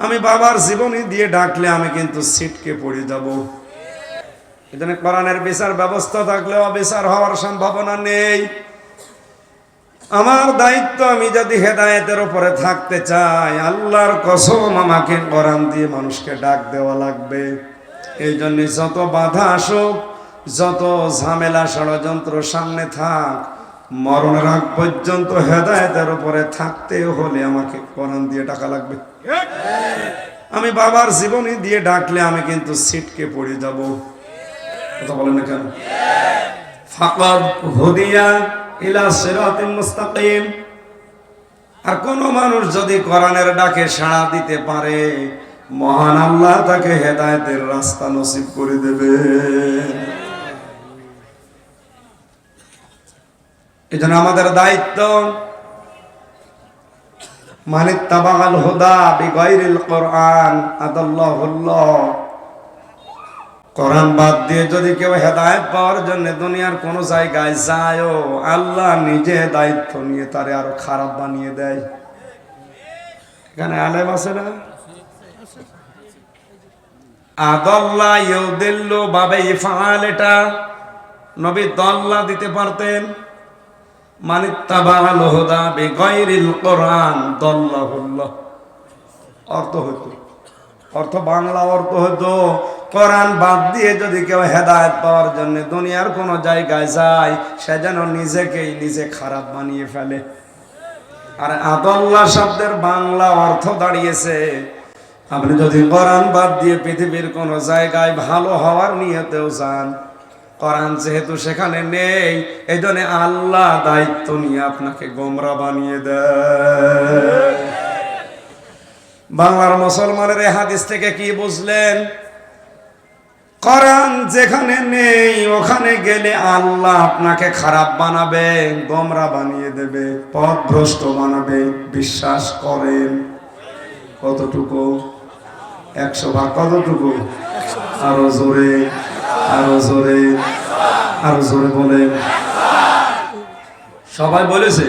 আমি বাবার জীবনী দিয়ে ডাকলে আমি কিন্তু সিটকে পড়ে যাব। এখানে কোরআনের বিচার ব্যবস্থা থাকলেও বিচার হওয়ার সম্ভাবনা নেই। আমার দায়িত্ব আমি যদি হেদায়েতের উপরে থাকতে চাই, আল্লাহর কসম আমাকে কোরআন দিয়ে মানুষকে ডাক দেওয়া লাগবে। এই জন্য যত বাধা আসুক, যত ঝামেলা, ষড়যন্ত্র সামনে থাক, মরণের আগ পর্যন্ত হেদায়েতের উপরে থাকতে হলে আমাকে কোরআন দিয়ে ডাকা লাগবে। আমি বাবার জীবনী দিয়ে ডাকলে আমি কিন্তু সিটকে পড়ে যাব। কথা বলেন না কেন? ফাকাদ হুদিয়া ইলা সিরাতিন মুস্তাকিম। আর কোন মানুষ যদি কোরআনের ডাকে সাড়া দিতে পারে, মহান আল্লাহ তাকে হেদায়েতের রাস্তা নসিব করে দেবে। এজন্য আমাদের দায়িত্ব মানে তাবাগাল হুদা বিগাইরিল কোরআন, আদাল্লাহুল্লাহ। কোরআন বাদ দিয়ে যদি কেউ হেদায়েত পাওয়ার জন্য দুনিয়ার কোন জায়গায় যায়ও, আল্লাহ নিজে দায়িত্ব নিয়ে তারে আরও খারাপ বানিয়ে দেয়। এখানে আলেম আছে না? আদল্লা ইউদিল্লু বাবে ইফআল এটা। নবী দল্লা দিতে পারতেন। কোরআন বাদ দিয়ে যদি কেউ হেদায়েত পাওয়ার জন্য দুনিয়ার কোনো জায়গায় যায়, সে যেন নিজেকেই নিজে খারাপ বানিয়ে ফেলে। আর আদল্লা শব্দের বাংলা অর্থ দাঁড়িয়েছে। আপনি যদি কোরআন বাদ দিয়ে পৃথিবীর কোনো জায়গায় ভালো হওয়ার নিয়তেও যান কোরআন যেহেতু সেখানে নেই এই জন্য আল্লাহ দায়িত্ব নিয়ে আপনাকে গোমরা বানিয়ে দেয়। বাংলার মুসলমানের এই হাদিস থেকে কি বুঝলেন? কোরআন যেখানে নেই, ওখানে গেলে আল্লাহ আপনাকে খারাপ বানাবে, গোমরা বানিয়ে দেবে, পথভ্রষ্ট বানাবে, বিশ্বাস করেন। কতটুকু? একশো ভাগ কতটুকু? আরও জোরে। আরও জোরে আরও জোরে সবাই বলেছে?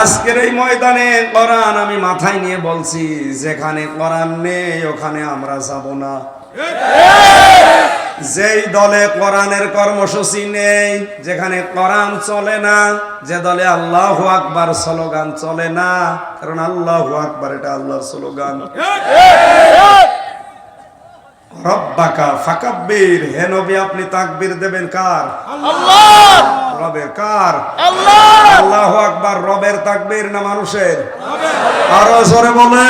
আজকের এই ময়দানে কোরআন আমি মাথায় নিয়ে বলছি, যেখানে কোরআন নেই, ওখানে আমরা যাব না। যেই দলে কোরআনের কর্মসূচি নেই, যেখানে কোরআন চলে না, যে দলে আল্লাহ আকবার স্লোগান চলে না, কারণ আল্লাহ আকবার এটা আল্লাহর স্লোগান। রব্বাকা ফাকাব্বির। হে নবী আপনি তাকবীর দেবেন কার? আল্লাহ! রবের কার? আল্লাহ! আল্লাহ আকবার রবের তাকবীর না মানুষের? আরও জোরে বলে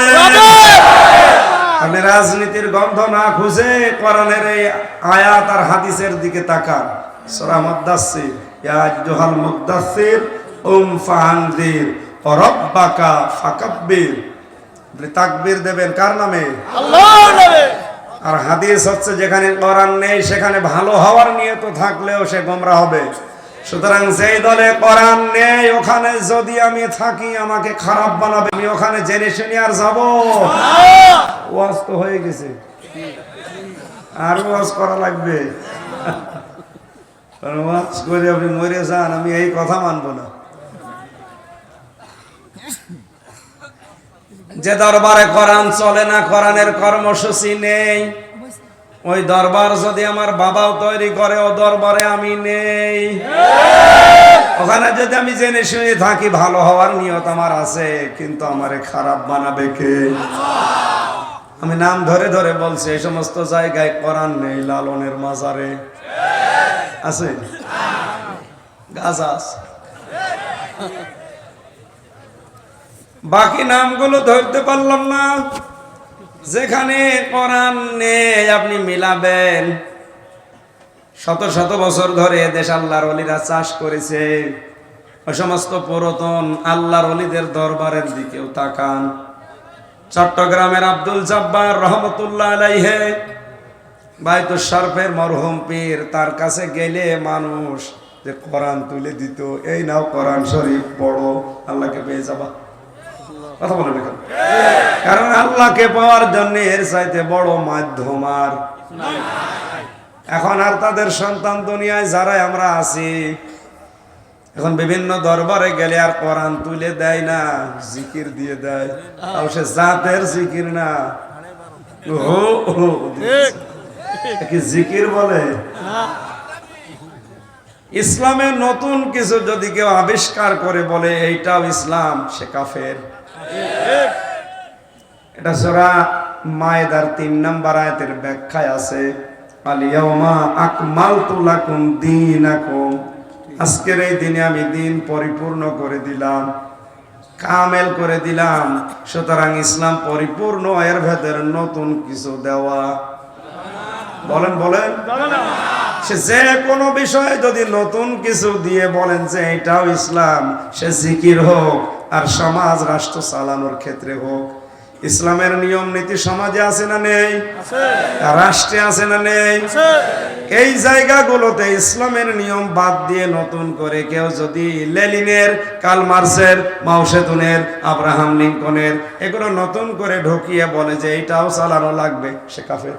আপনি রাজনীতির গন্ধ না খুঁজে কোরআনের এই আয়াত আর হাদিসের দিকে তাকান। সূরা মুদাসসির। ইয়া আইয়ুহাল মুদাসসির উম ফাআনদির রব্বাকা ফাকাব্বির। আপনি তাকবীর দেবেন কার নামে? আল্লাহ নামে! আর হাদিস হচ্ছে যেখানে কোরআন নেই সেখানে ভালো হওয়ার নিয়ত থাকলেও সে গোমরা হবে। সুতরাং যেই দলে কোরআন নেই ওখানে যদি আমি থাকি আমাকে খারাপ বানাবে। আমি ওখানে জেনে শুনে আর যাব। ওয়াজ তো হয়ে গেছে। আর ওয়াজ করা লাগবে। ওয়াজ করে আপনি মরে যান আমি এই কথা মানবো না। যে দরবারে কোরআন চলে না, কোরআনের কর্মসূচি নেই। ওই দরবার যদি আমার বাবাও তৈরি করে, ও দরবারে আমি নেই। ওখানে যদি আমি জেনে শুনে থাকি, ভালো হওয়ার নিয়ত আমার আছে, কিন্তু আমারে খারাপ বানাবে কে? আমি নাম ধরে ধরে বলছি, এই সমস্ত জায়গায় কোরআন নেই, লালনের মাজারে। আছে? গাছ আছে? বাকি নামগুলো ধরতে পারলাম না। যেখানে কোরআন নেই আপনি মিলাবেন। শত শত বছর ধরে দেশ আল্লাহর অলিরা চাষ করেছে। ওই সমস্ত পুরাতন আল্লাহর অলিদের দরবারের দিকেও তাকান। চট্টগ্রামের আব্দুল জব্বার রহমতুল্লাহ আলাইহে বাইতু শরফের মরহুম পীর তার কাছে গেলে মানুষ যে কোরআন তুলে দিত, এই নাও কোরআন শরীফ পড়ো, আল্লাহকে পেয়ে যাবা। কথা বলেন না কারণ আল্লাহকে পাওয়ার জন্য এর চাইতে বড় মাধ্যম আর এখন আর তাদের সন্তান দুনিয়ায় যারাই আমরা আছি এখন বিভিন্ন দরবারে গেলে আর কোরআন তুলে দেয় না জিকির দিয়ে দেয়। তাও সে জাতের জিকির না। কি জিকির বলে? ইসলামের নতুন কিছু যদি কেউ আবিষ্কার করে বলে এইটাও ইসলাম সে কাফের। এটা সূরা মায়েদার তিন আয়াতের ব্যাখ্যায় আছে আজকের এই দিনে আমি দিন পরিপূর্ণ করে দিলাম, কামেল করে দিলাম, সুতরাং ইসলাম পরিপূর্ণ এর ভেতরে নতুন কিছু দেওয়া। বলেন বলেন। সে যে কোনো বিষয়ে যদি নতুন কিছু দিয়ে বলেন যে এটাও ইসলাম, সে জিকির হোক আর সমাজ রাষ্ট্র চালানোর ক্ষেত্রে হোক ইসলামের নিয়ম নীতি সমাজে আছে না নেই? রাষ্ট্রে আছে না নেই? এই জায়গাগুলোতে ইসলামের নিয়ম বাদ দিয়ে নতুন করে কেউ যদি লেলিনের কাল মার্সের মাউসেতুনের আব্রাহাম লিঙ্কনের এগুলো নতুন করে ঢুকিয়ে বলে যে এইটাও চালানো লাগবে সে কাফের।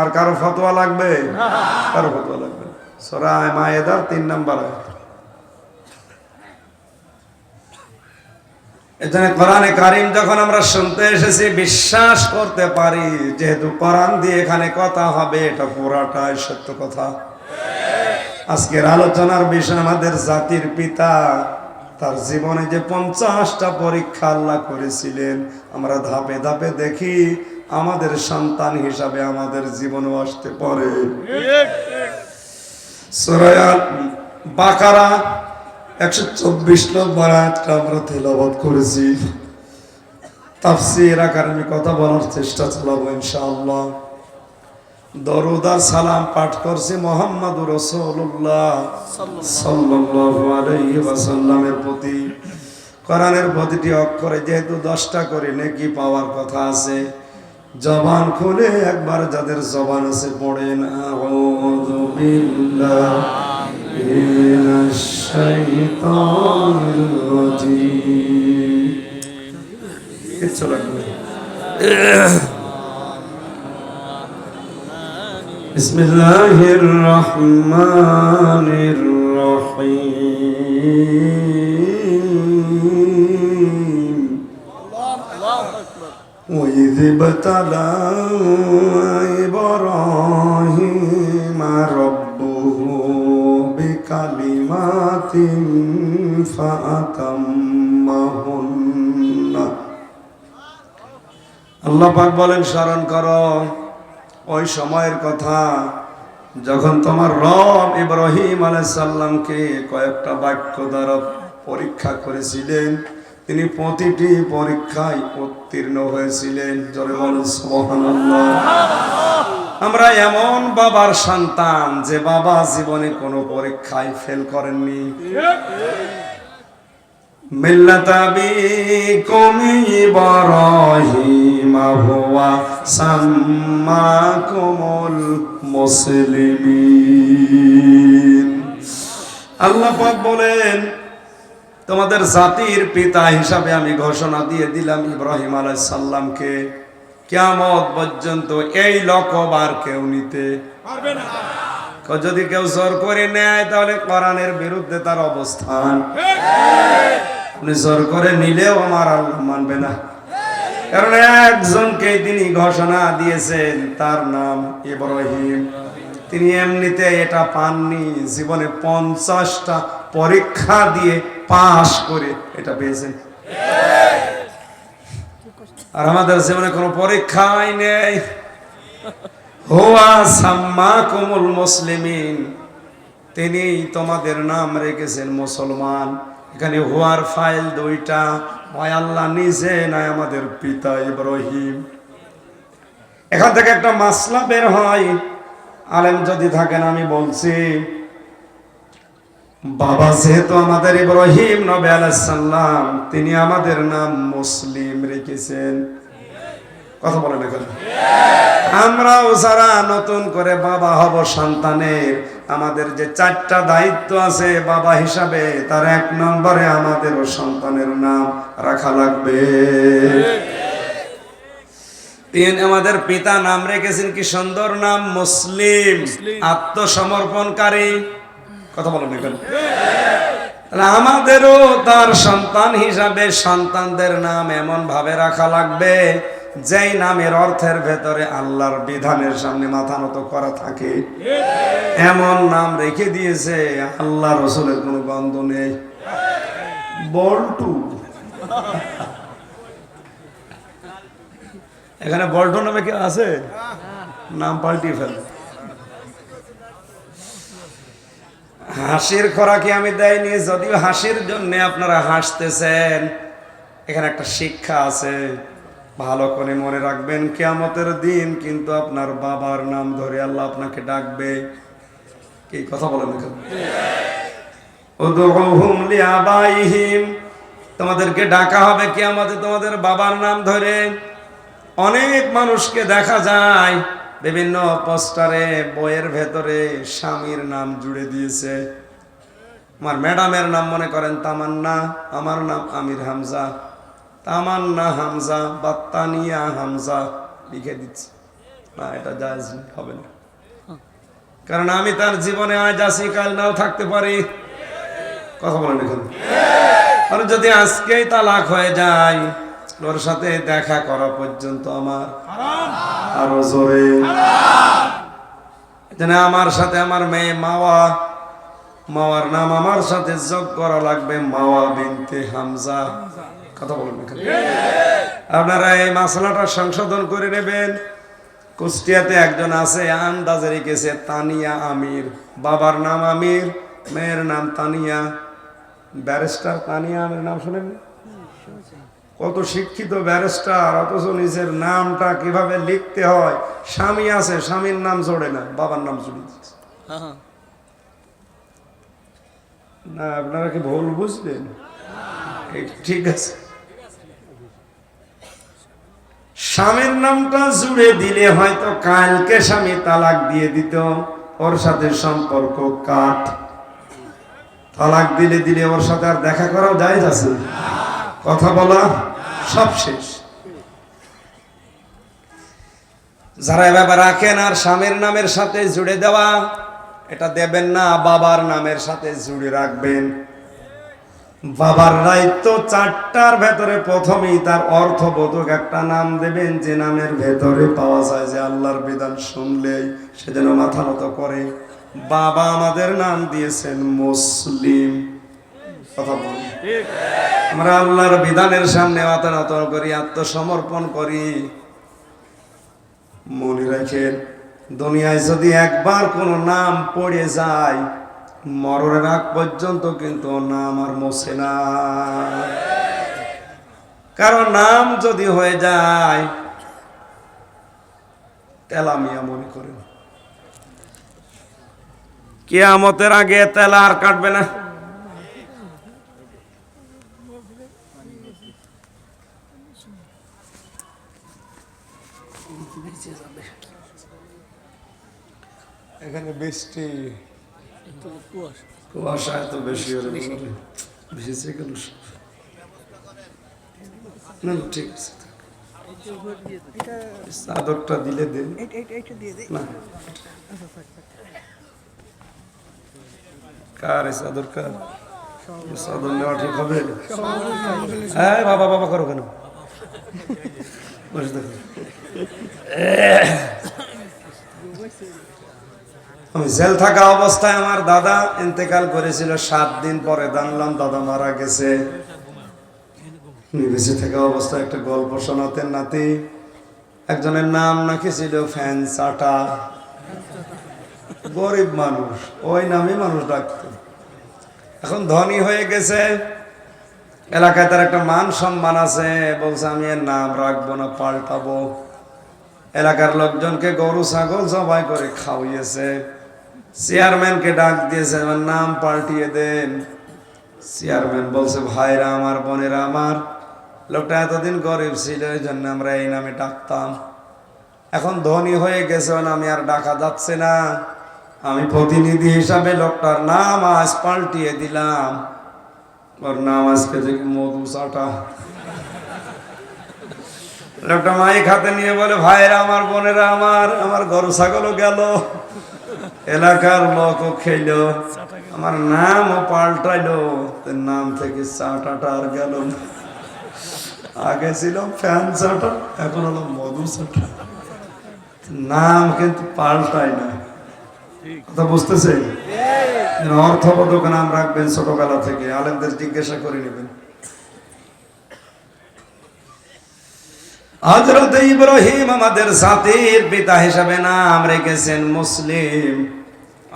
আর কারও ফতোয়া লাগবে? কারও ফতোয়া লাগবে সরায় মায়েদার তিন নাম্বার আয়াত। এখানে কোরআনে কারিম যখন আমরা শুনতে এসেছি বিশ্বাস করতে পারি যেহেতু কোরআন দিয়ে এখানে কথা হবে এটা পুরাটাই সত্য কথা। আজকের আলোচনার বিষয় আমাদের জাতির পিতা তার জীবনে যে পঞ্চাশটা পরীক্ষা আল্লাহ করেছিলেন আমরা ধাপে ধাপে দেখি আমাদের সন্তান হিসাবে আমাদের জীবনও আসতে পারে। বাকারা একশো চব্বিশ নম্বর আয়াতটা আমরা করেছি। তাফসির আকারে আমি কথা বলার চেষ্টা চালাবো ইনশাআল্লাহ। দরুদার সালাম পাঠ করছি মোহাম্মদ রসুল্লাহ প্রতি। কোরআনের প্রতিটি অক্ষরে যেহেতু দশটা করে নেকি পাওয়ার কথা আছে, জবান খুলে একবার যাদের জবান আছে পড়েন। الشيطان بسم الله الرحمن الرحيم. الله اكبر وإذ ابتلى إبراهيم بكلمات فأتمهن আল্লাহ পাক বলেন স্মরণ করো ওই সময়ের কথা যখন তোমার রব ইব্রাহিম আলাইসাল্লামকে কয়েকটা বাক্য দ্বারা পরীক্ষা করেছিলেন তিনি প্রতিটি পরীক্ষায় উত্তীর্ণ হয়েছিলেন জোরে বলুন সুবহানাল্লাহ আমরা এমন বাবার সন্তান যে বাবা জীবনে কোনো পরীক্ষায় ফেল করেননি। মিল্লাত আবিকুম ইব্রাহিম হুয়া সাম্মাকুমুল মুসলিমিন। আল্লাহ পাক বলেন, তোমাদের জাতির পিতা হিসাবে আমি ঘোষণা দিয়ে দিলাম ইব্রাহিম আলাইহিস সালামকে। কিয়ামত পর্যন্ত এই লকব আর কেউ নিতে পারবে না। যদি কেউ জোর করে নেয়, তাহলে কোরআনের বিরুদ্ধে তার অবস্থান। আপনি জোর করে নিলেও আমার আল্লাহ মানবে না। কারণ একজনকে তিনি ঘোষণা দিয়েছেন, তার নাম ইব্রাহিম। তিনি এমনিতে এটা পাননি, জীবনে পঞ্চাশটা পরীক্ষা দিয়ে পাশ করে এটা পেয়েছেন। আর আমাদের জীবনে কোনো পরীক্ষাই নেই। হুয়া সাম্মা কুমুল মুসলিমিন। তিনি তোমাদের নাম রেখেছেন মুসলমান। এখানে হুয়ার ফাইল দুইটা। আল্লাহ নিজে নাই আমাদের পিতা ইব্রাহিম। এখান থেকে একটা মাসলা বের হয়। আলেম যদি থাকেন আমি বলছি বাবা যেহেতু আমাদের ইব্রাহিম নবী আলাইসাল্লাম তিনি আমাদের নাম মুসলিম রেখেছেন। কথা বলেন এখানে আমরাও যারা নতুন করে বাবা হব সন্তানের আমাদের যে চারটা দায়িত্ব আছে বাবা হিসাবে তার এক নম্বরে আমাদেরও সন্তানের নাম রাখা লাগবে। তিন আমাদের পিতা নাম রেখেছেন কি সুন্দর নাম? মুসলিম। আত্মসমর্পণকারী। কথা এখানে তাহলে আমাদেরও তার সন্তান হিসাবে সন্তানদের নাম এমন ভাবে রাখা লাগবে, যেই নামের অর্থের ভেতরে আল্লাহর বিধানের সামনে মাথা নত করা থাকে। এমন নাম রেখে দিয়েছে, আল্লাহ রসুলের কোনো গন্ধ নেই। বল্টু। এখানে বল্টু নামে কেউ আছে? নাম পাল্টিয়ে ফেল হাসির খোরাকি আমি দেয়নি, যদিও হাসির জন্য আপনারা হাসতেছেন। এখানে একটা শিক্ষা আছে, ভালো করে মনে রাখবেন, কেয়ামতের দিন কিন্তু আপনার বাবার নাম ধরে আল্লাহ আপনাকে ডাকবে। কি কথা বলেন তোমাদেরকে ডাকা হবে কিয়ামতে তোমাদের বাবার নাম ধরে। অনেক মানুষকে দেখা যায় বিভিন্ন পোস্টারে, বইয়ের ভেতরে স্বামীর নাম জুড়ে দিয়েছে। আমার ম্যাডামের নাম মনে করেন তামান্না, আমার নাম আমির হামজা। তামান্না হামজা বা তানিয়া হামজা লিখে দিচ্ছে। না, এটা জায়জ হবে না। কারণ আমি তার জীবনে আজ আসি কাল নাও থাকতে পারি। কথা বলেন এখানে। আর যদি আজকেই তালাক হয়ে যায়, ওর সাথে দেখা করা পর্যন্ত আমার। আরও জোরে। আমার সাথে আমার মেয়ে মাওয়া, মাওয়ার নাম আমার সাথে যোগ করা লাগবে, মাওয়া বিনতে হামজা। কথা বলেন এখানে। আপনারা এই মশলাটা সংশোধন করে নেবেন। কুষ্টিয়াতে একজন আছে আন্দাজে রেখেছে তানিয়া আমির। বাবার নাম আমির, মেয়ের নাম তানিয়া। ব্যারিস্টার তানিয়া আমির, নাম শুনেন কত শিক্ষিত ব্যারিস্টার অথচ নিজের নামটা কীভাবে লিখতে হয়? স্বামী আছে স্বামীর নাম জোড়ে না বাবার নাম জুড়ে হ্যাঁ। না আপনারা কি ভুল বুঝলেন? ঠিক আছে। স্বামীর নামটা জুড়ে দিলে হয়তো কালকে স্বামী তালাক দিয়ে দিত ওর সাথে সম্পর্ক কাট। তালাক দিলে দিলে ওর সাথে আর দেখা করাও যায় আছে। কথা বলা। সব শেষ। যারা এভাবে রাখেন আর স্বামীর নামের সাথে জুড়ে দেওয়া, এটা দেবেন না, বাবার নামের সাথে জুড়ে রাখবেন। বাবার দায়িত্ব চারটার ভেতরে প্রথমেই তার অর্থবোধক একটা নাম দেবেন, যে নামের ভেতরে পাওয়া যায় যে আল্লাহর বিধান শুনলেই সে যেন মাথা মতো করে। বাবা আমাদের নাম দিয়েছেন মুসলিম। কথা আমরা আল্লাহর বিধানের সামনে মাথা নত করি আত্মসমর্পণ করি। মনে রাখেন দুনিয়ায় যদি একবার কোনো নাম পড়ে যায় মরণের আগ পর্যন্ত কিন্তু নাম আর মোছে না। কারণ নাম যদি হয়ে যায় তেলামিয়া মনে করেন। কেয়ামতের আগে তেলা আর কাটবে না এখানে বৃষ্টি। কুয়াশা এত বেশি হলে ভিজে গেল ঠিক আছে চাদরটা দিলে দেন না। কার চাদর কার? চাদর নেওয়া ঠিক হবে? হ্যাঁ বাবা বাবা করো কেন? বসে দেখো আমি জেল থাকা অবস্থায় আমার দাদা ইন্তেকাল করেছিল, সাত দিন পরে জানলাম দাদা মারা গেছে। বেঁচে থাকা অবস্থায় একটা গল্প শোনাতেন নাতি। একজনের নাম নাকি ছিল ফ্যান চাটা। গরিব মানুষ, ওই নামে মানুষ ডাকত। এখন ধনী হয়ে গেছে। এলাকায় তার একটা মান সম্মান আছে, বলছে, আমি এর নাম রাখব না, পাল্টাবো। এলাকার লোকজনকে গরু, ছাগল জবাই করে খাওয়িয়েছে। চেয়ারম্যানকে ডাক দিয়েছে, আমার নাম পাল্টিয়ে দেন। চেয়ারম্যান বলছে, ভাইরা আমার, বোনেরা আমার, লোকটা এতদিন গরিব ছিল, এই জন্য আমরা এই নামে ডাকতাম। এখন ধনী হয়ে গেছে নামে আর ডাকা যাচ্ছে না। আমি প্রতিনিধি হিসাবে লোকটার নাম আজ পাল্টিয়ে দিলাম। ওর নাম আজকে থেকে মধু চাটা লোকটা মাইক হাতে নিয়ে বলে, ভাইরা আমার, বোনেরা আমার আমার গরু, ছাগলও গেল। এলাকার লোকও খেলো। আমার নামও পাল্টাইলো। নাম থেকে চাটাটা আর গেল আগে ছিল ফ্যান চাটা এখন হলো মধু চাটা। নাম কিন্তু পাল্টায় না। কথা বুঝতেছে অর্থবোধক নাম রাখবেন ছোটবেলা থেকে। আলেমদের জিজ্ঞাসা করে নেবেন। হজরত ইব্রাহিম আমাদের জাতির পিতা হিসাবে নাম রেখেছেন মুসলিম।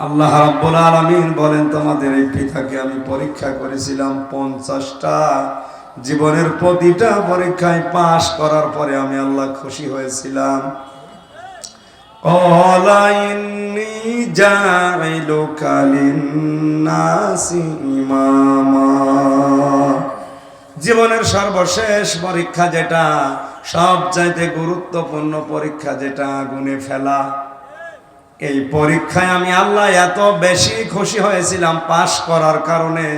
আল্লাহ রাব্বুল আলামিন বলেন, তোমাদের এই পিতাকে আমি পরীক্ষা করেছিলাম পঞ্চাশটা। জীবনের প্রতিটা পরীক্ষায় পাশ করার পরে আমি আল্লাহ খুশি হয়েছিলাম। জীবনের সর্বশেষ পরীক্ষা যেটা সব চাইতে গুরুত্বপূর্ণ পরীক্ষা যেটা, আগুনে ফেলা। এই পরীক্ষায় আমি আল্লাহ এত বেশি খুশি হয়েছিলাম পাশ করার কারণে।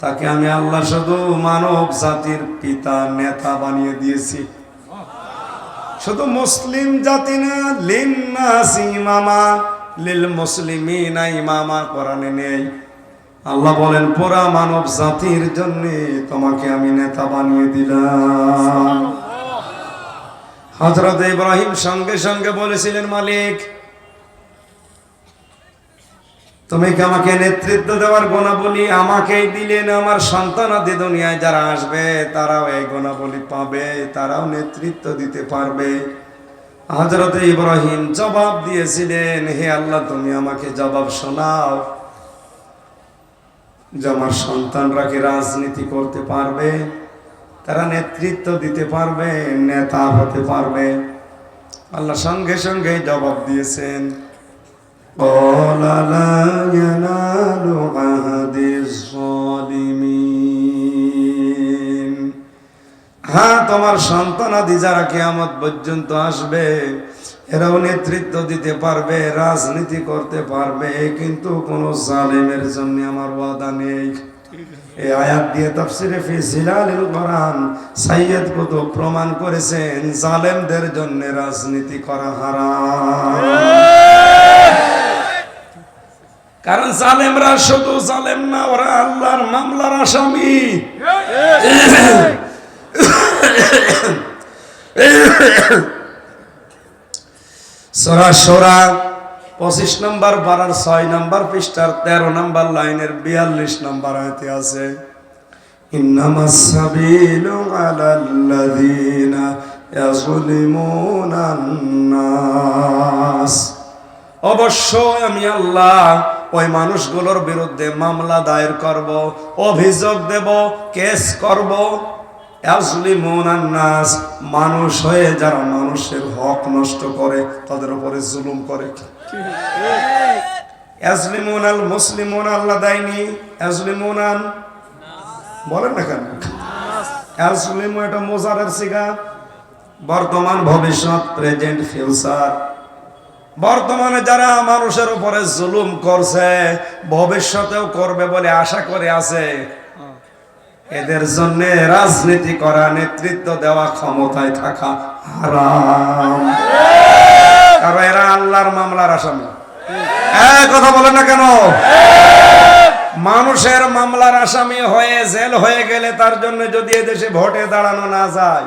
তাকে আমি আল্লাহ শুধু মানব জাতির পিতা, নেতা বানিয়ে দিয়েছি। শুধু মুসলিম জাতি না, লিন্নাস লিল মুসলিমিনা ইমামা কোরআনে নেই। আল্লাহ বলেন, পুরা মানব জাতির জন্য তোমাকে আমি নেতা বানিয়ে দিলাম। হযরত ইব্রাহিম সঙ্গে সঙ্গে বলেছিলেন, মালিক, তুমি কি আমাকে নেতৃত্ব দেওয়ার গুণাবলী আমাকেই দিলেন আমার সন্তানাদি দুনিয়ায় যারা আসবে, তারাও এই গুণাবলী পাবে, তারাও নেতৃত্ব দিতে পারবে? হজরত ইব্রাহিম জবাব দিয়েছিলেন, হে আল্লাহ, তুমি আমাকে জবাব শোনাও যে আমার সন্তানরা কি রাজনীতি করতে পারবে? তারা নেতৃত্ব দিতে পারবে, নেতা হতে পারবে। আল্লাহ সঙ্গে সঙ্গে জবাব দিয়েছেন হ্যাঁ তোমার সন্তান আদি যারা কেয়ামত পর্যন্ত আসবে, এরাও নেতৃত্ব দিতে পারবে, রাজনীতি করতে পারবে, কিন্তু কোনো জালেমের জন্য আমার ওয়াদা নেই। এই আয়াত দিয়ে তাফসিরে ফি জিলালিল কোরআন সাইয়্যিদ কুতুব প্রমাণ করেছেন, জালেমদের জন্য রাজনীতি করা হারাম। কারণ জালেমরা শুধু জালেম না, ওরা আল্লাহর মামলার আসামি। সরা সরা পঁচিশ নম্বর পাড়ার ছয় নম্বর পৃষ্ঠার তেরো নম্বর লাইনের বিয়াল্লিশ নম্বর আয়তে আছে إنما السبيل على الذين يظلمون الناس অবশ্যই আমি আল্লাহ ওই মানুষগুলোর বিরুদ্ধে মামলা দায়ের করব অভিযোগ দেব কেস করব ইয়াজলিমুন নাস, মানুষ হয়ে যারা মানুষের হক নষ্ট করে, তাদের উপরে জুলুম করে। এটা বর্তমান ভবিষ্যৎ, প্রেজেন্ট, ফিউচার। বর্তমানে যারা মানুষের উপরে জুলুম করছে, ভবিষ্যতেও করবে বলে আশা করে আছে এদের জন্য রাজনীতি করা, নেতৃত্ব দেওয়া ক্ষমতায় থাকা হারাম। কারণ এরা আল্লাহর মামলার আসামি। কথা বলেন না কেন? মানুষের মামলার আসামি হয়ে জেল হয়ে গেলে তার জন্য যদি এদেশে ভোটে দাঁড়ানো না যায়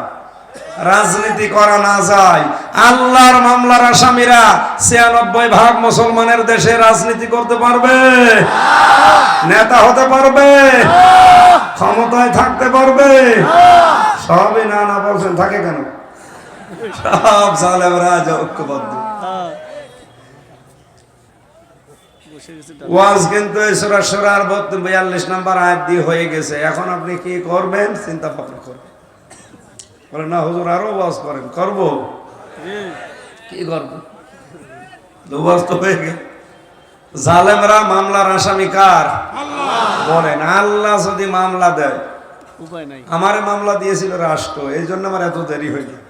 রাজনীতি করা না যায়। আল্লাহর মামলার আসামিরা ছিয়ানব্বই ভাগ মুসলমানের দেশে রাজনীতি করতে পারবে? নেতা হতে পারবে? ক্ষমতায় থাকতে পারবে? সবই না না বলছেন, থাকে কেন? সব জালেমরা আজ ঐক্যবদ্ধ। ওয়াজ কিন্তু সুরা সুরার বত্রিশ নাম্বার আয়াত দিয়ে হয়ে গেছে। এখন আপনি কি করবেন? চিন্তা ভাবনা করবেন। বলেন না হুজুর আরও ওয়াজ করেন করব। কি করব? দুবাস তো হয়ে গেল। জালেমরা মামলার আসামি কার? বলেন আল্লাহ যদি মামলা দেয়। আমার মামলা দিয়েছিল রাষ্ট্র এই জন্য আমার এত দেরি হয়ে গেল।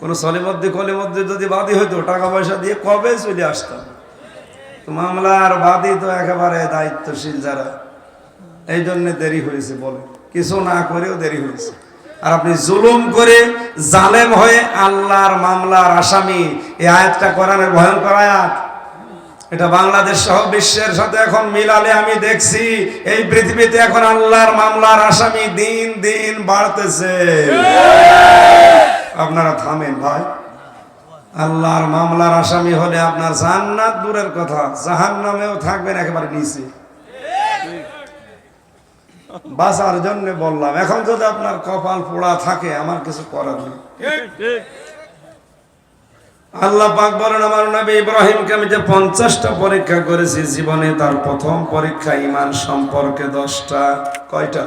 কোন সলিমধ্যে কলিমধ্যে যদি বাদী হইতো টাকা পয়সা দিয়ে কবে চলে আসতাম? তো মামলার বাদী তো একেবারে দায়িত্বশীল যারা। এই জন্য দেরি হয়েছে বলে। কিছু না করেও দেরি হয়েছে। আর আপনি জুলুম করে জালেম হয়ে আল্লাহর মামলার আসামি। এই আয়াতটা কোরআনের ভয়ঙ্কর আয়াত। এটা বাংলাদেশ সহ বিশ্বের সাথে এখন মিলালে আমি দেখছি, এই পৃথিবীতে এখন আল্লাহর মামলার আসামি দিন দিন বাড়তেছে। আপনারা থামেন ভাই। আল্লাহর মামলার আসামি হলে আপনার জান্নাত দূরের কথা, জাহান্নামেও থাকবেন একেবারে নিচে। বাঁচার জন্য বললাম। এখন যদি আপনার কপাল পোড়া থাকে আমার কিছু করার নেই। আল্লাহ পাক বলেন আমার নবী ইব্রাহিমকে আমি যে পঞ্চাশটা পরীক্ষা করেছি জীবনে তার প্রথম পরীক্ষা ইমান সম্পর্কে দশটা। কয়টা?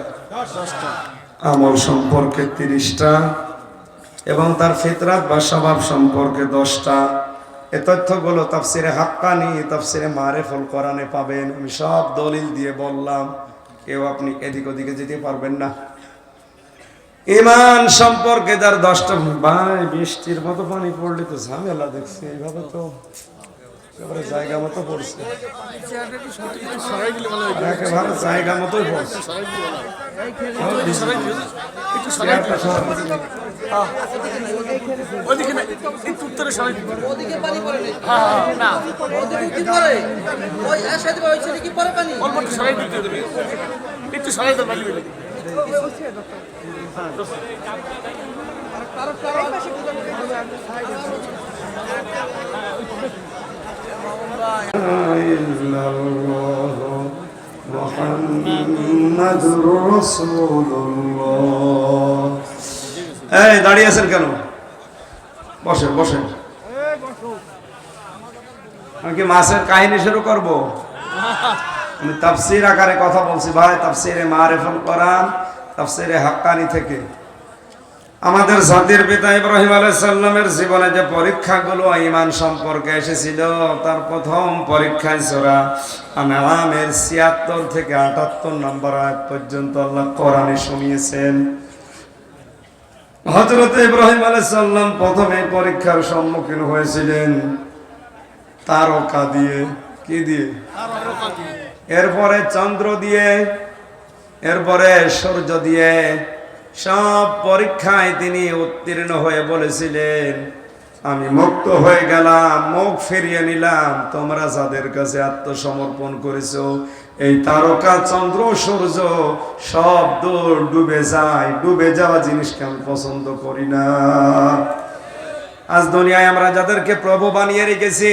আমল সম্পর্কে তিরিশটা এবং তার ফিতরাত বা স্বভাব সম্পর্কে দশটা। এ তথ্যগুলো তাফসিরে হাক্কানি তাফসিরে মারেফুল কোরআনে পাবেন। আমি সব দলিল দিয়ে বললাম। কেউ আপনি এদিক ওদিকে যেতে পারবেন না। ইমান সম্পর্কে তার দশটা ভাই, বৃষ্টির মতো পানি পড়লে তো ঝামেলা দেখছি, এইভাবে তো একেবারে জায়গা মতো পড়ছে। একেবারে জায়গা মতোই পড়ছে। একটু সরাই দেবে একটু সরাই দেবে ভালো হবে إلا الله محمد رسول الله এই দাঁড়িয়ে আছেন কেন বসেন বসেন আমি কি মাছের কাহিনী শুরু করব আমি তাফসির আকারে কথা বলছি ভাই তাফসিরে মারেফুল কোরআন তাফসিরে হাক্কানি থেকে আমাদের জাতির পিতা ইব্রাহিম আলাইসাল্লামের জীবনে যে পরীক্ষাগুলো ইমান সম্পর্কে এসেছিল, তার প্রথম পরীক্ষায় সোরা আমের ছিয়াত্তর থেকে আটাত্তর নম্বর আয়াত পর্যন্ত আল্লাহ কোরআনে শুনিয়েছেন। হজরত ইব্রাহিম আলাইসাল্লাম প্রথমে পরীক্ষার সম্মুখীন হয়েছিলেন। তারকা দিয়ে, কি দিয়ে? এরপরে চন্দ্র দিয়ে, এরপরে সূর্য দিয়ে সব পরীক্ষায় তিনি উত্তীর্ণ হয়ে বলেছিলেন, আমি মুক্ত হয়ে গেলাম, মুখ ফিরিয়ে নিলাম। তোমরা যাদের কাছে আত্মসমর্পণ করেছ, এই তারকা, চন্দ্র, সূর্য, সব দূর ডুবে যায়। ডুবে যাওয়া জিনিসকে আমি পছন্দ করি না। আজ দুনিয়ায় আমরা যাদেরকে প্রভু বানিয়ে রেখেছি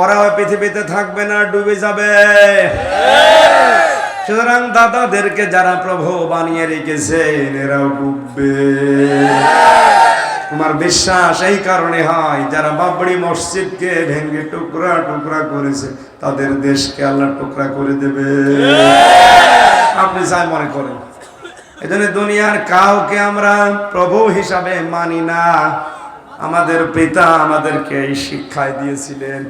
ওরা পৃথিবীতে থাকবে না, ডুবে যাবে। সুতরাং দাদাদেরকে যারা প্রভু বানিয়ে রেখেছেন, এরাও ডুববে। তোমার বিশ্বাস এই কারণে হয়, যারা বাবরি মসজিদকে ভেঙ্গে টুকরা টুকরা করেছে, তাদের দেশকে আল্লাহ টুকরা করে দেবে। আপনি যাই মনে করেন। এজন্য দুনিয়ার কাউকে আমরা প্রভু হিসাবে মানি না। আমাদের পিতা আমাদেরকে এই শিক্ষায় দিয়েছিলেন।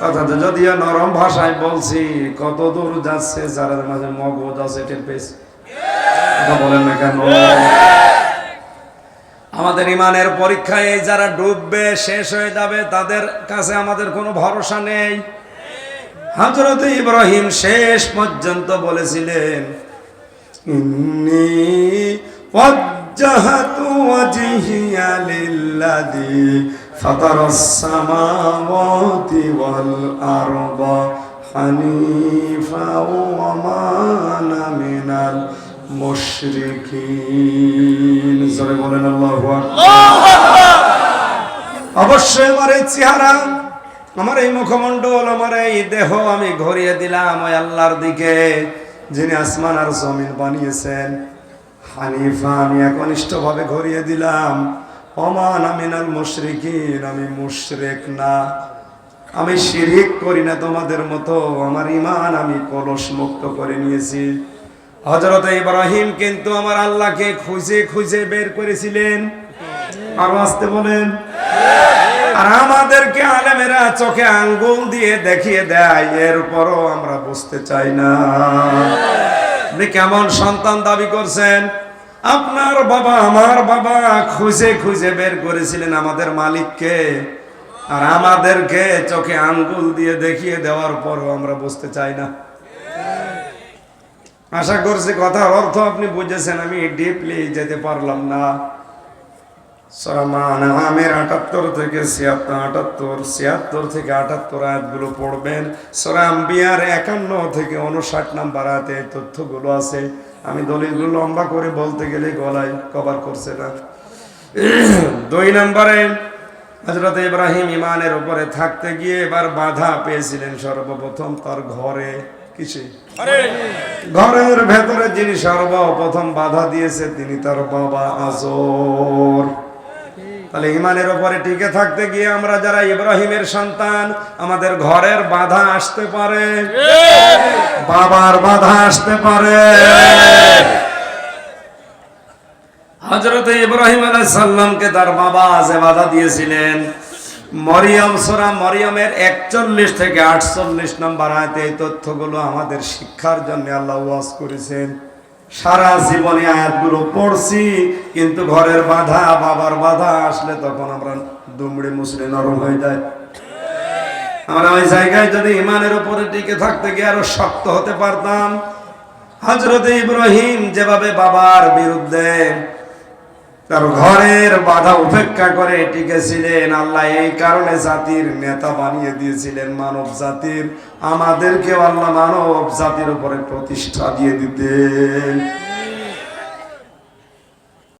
কথাটা যদিও নরম ভাষায় বলছি, কত দূর যাচ্ছে, যারা মাঝে মগজ আছে, টের পেয়েছে? বলেন না কেন? আমাদের ইমানের পরীক্ষায় যারা ডুববে, শেষ হয়ে যাবে, তাদের কাছে আমাদের কোনো ভরসা নেই। হজরত ইব্রাহিম শেষ পর্যন্ত বলেছিলেন, ইন্নি ওয়াজ্জাহাতু ওয়াজহিয়া লিল্লাযী আরদা হানিফা ওয়া মা আনা মিনাল মুশরিকিন। জোরে বলেন আল্লাহু আকবার। অবশ্যই আমার এই চেহারা, আমার এই মুখমণ্ডল, আমার এই দেহ আমি ঘুরিয়ে দিলাম ওই আল্লাহর দিকে, যিনি আসমান আর জমিন বানিয়েছেন। হানিফা আমি একনিষ্ঠ ভাবে ঘুরিয়ে দিলাম। অমান আমিনাল মুশরিকিন, আমি মুশরেক না। আমি শিরিক করি না তোমাদের মতো, আমার ইমান আমি কলস মুক্ত করে নিয়েছি। হজরত ইব্রাহিম কিন্তু আমার আল্লাহকে খুঁজে খুঁজে বের করেছিলেন। আরও আসতে বলেন। আর আমাদেরকে আলেমেরা চোখে আঙ্গুল দিয়ে দেখিয়ে দেয়, এরপরও আমরা বুঝতে চাই না। আপনি কেমন সন্তান দাবি করছেন? আপনার বাবা, আমার বাবা খুঁজে খুঁজে বের করেছিলেন আমাদের মালিককে। আর আমাদেরকে চোখে আঙ্গুল দিয়ে দেখিয়ে দেওয়ার পরও আমরা বুঝতে চাই না। আশা করছি কথার অর্থ আপনি বুঝেছেন, আমি ডিপলি যেতে পারলাম না। আমের আটাত্তর থেকে ছিয়াত্তর, আটাত্তর, ছিয়াত্তর থেকে আটাত্তর আয়াতগুলো পড়বেন। সরাম বিয়ার একান্ন থেকে উনষাট নাম্বার আয়াতে তথ্যগুলো আছে। আমি দলিলগুলো লম্বা করে বলতে গেলে গলায় কভার করছে না। দুই নম্বরে হজরত ইব্রাহিম ইমানের উপরে থাকতে গিয়ে এবার বাধা পেয়েছিলেন সর্বপ্রথম তার ঘরে। কিসে? ঘরের ভেতরে যিনি সর্বপ্রথম বাধা দিয়েছে তিনি তার বাবা আজর। তাহলে ইমানের উপরে টিকে থাকতে গিয়ে আমরা যারা ইব্রাহিমের সন্তান, আমাদের ঘরের বাধা আসতে পারে। বাবার বাধা আসতে পারে। হজরত ইব্রাহিম আলাইহিস সাল্লামকে তার বাবা যে বাধা দিয়েছিলেন, মরিয়ম সোরা মরিয়মের একচল্লিশ থেকে আটচল্লিশ নম্বর আয়তে এই তথ্যগুলো আমাদের শিক্ষার জন্য আল্লাহ ওয়াজ করেছেন। সারা জীবনে আয়াতগুলো পড়ছি, কিন্তু ঘরের বাধা, বাবার বাধা আসলে তখন আমরা দুমড়ে মুসড়ে নরম হয়ে যায়। আমরা ওই জায়গায় যদি ইমানের উপরে টিকে থাকতে গিয়ে আরও শক্ত হতে পারতাম। হজরত ইব্রাহিম যেভাবে বাবার বিরুদ্ধে তার ঘরের বাধা উপেক্ষা করে টিকেছিলেন। আল্লাহ এই কারণে জাতির নেতা বানিয়ে দিয়েছিলেন মানব জাতির। আমাদেরকে আল্লাহ মানব জাতির উপরে প্রতিষ্ঠা দিয়ে দিতেন।